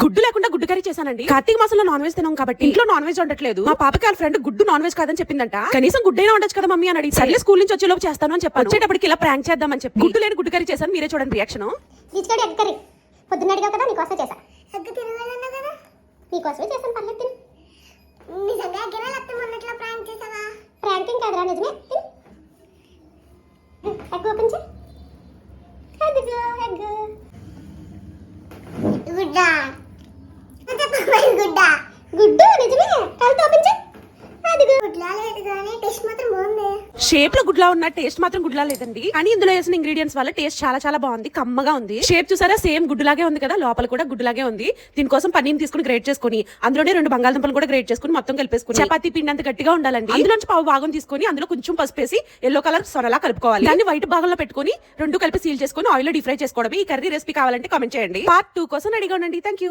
గుడ్డు లేకుండా గుడ్డు కర్రీ చేశానండి. కార్తీక మాసంలో నాన్ వెజ్ తినాం కాబట్టి. ఇంట్లో నాన్ వెజ్ ఉండట్లేదు మా పాపకి వాళ్ళ ఫ్రెండ్ గుడ్డు నాన్ వెజ్ కాదని చెప్పిందంట. కనీసం గుడ్డైనా ఉండొచ్చు కదా మమ్మీ అని అడిగి సర్లే స్కూల్ నుంచి వచ్చేలోపు చేస్తాను అని చెప్పాను. వచ్చేటప్పటికి ఇలా ప్రాంక్ చేద్దామని చెప్పి. గుడ్డు లేని గుడ్డు కర్రీ చేశాను మీరే చూడండి రియాక్షన్ తీసుకొని ఎగ్ కర్రీ. పొద్దున్న అడిగావు కదా నీకోసమే చేశా. ఎగ్ తినవాలన్నా కదా నీకోసమే చేశాను పర్లేదు తిను. నిజంగా ఎగ్గరా లేకపోతే మొన్నట్లో ప్రాంక్ చేసావా? ప్రాంకింగ్ కాదురా నిజమే. తిను. ఎగ్ ఓపెన్ చేయి. అదిగో ఎగ్. గుడ్డా గుడ్డా గుడ్డు నిజమే కలిసి ఓపెన్ చేయి అదిగో గుడ్లా లేదు కానీ టేస్ట్ మాత్రం బాగుంది. షేప్లో గుడ్లా ఉన్న టేస్ట్ మాత్రం గుడ్లా లేదండి. కానీ ఇందులో వేసిన ఇంగ్రీడియంట్స్ వల్ల టేస్ట్ చాలా చాలా బాగుంది కమ్మగా ఉంది. షేప్ చూసారా? సేమ్ గుడ్డులాగే ఉంది కదా? లోపల కూడా గుడ్డులాగే ఉంది. దీనికోసం పన్నీర్ తీసుకుని గ్రేట్ చేసుకుని అందులోనే రెండు బంగాళదుంపలు కూడా గ్రేట్ చేసుకుని మొత్తం కలిపేసుకుని చపాతి పిండి అంత గట్టిగా ఉండాలండి. అందులోంచి పావు భాగం తీసుకొని అందులో కొంచెం పసుపు వేసి ఎల్లో కలర్ సొరలా కలుపుకోవాలి. దాన్ని వైట్ భాగంలో పెట్టుకొని రెండు కలిపి సీల్ చేసుకొని ఆయిల్ డీప్ ఫ్రై చేసుకోవడం ఈ కర్రీ రెసిపీ కావాలంటే కామెంట్ చేయండి. పార్ట్ టూ కోసం రెడీగా ఉండండి. Thank you